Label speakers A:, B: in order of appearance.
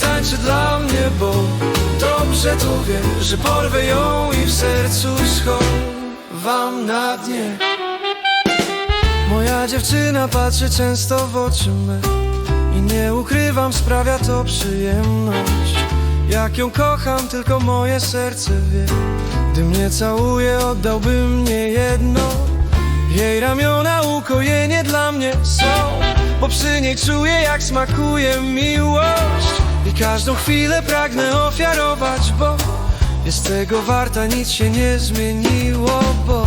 A: Tańczy dla mnie, bo dobrze to wie, że porwę ją i w sercu schowam na dnie. Moja dziewczyna patrzy często w oczy me I nie ukrywam, sprawia to przyjemność. Jak ją kocham, tylko moje serce wie. Gdy mnie całuje, oddałbym nie jedno. Jej ramiona ukojenie dla mnie są Bo przy niej czuję, jak smakuje miłość każdą chwilę pragnę ofiarować, bo Jest tego warta, nic się nie zmieniło, bo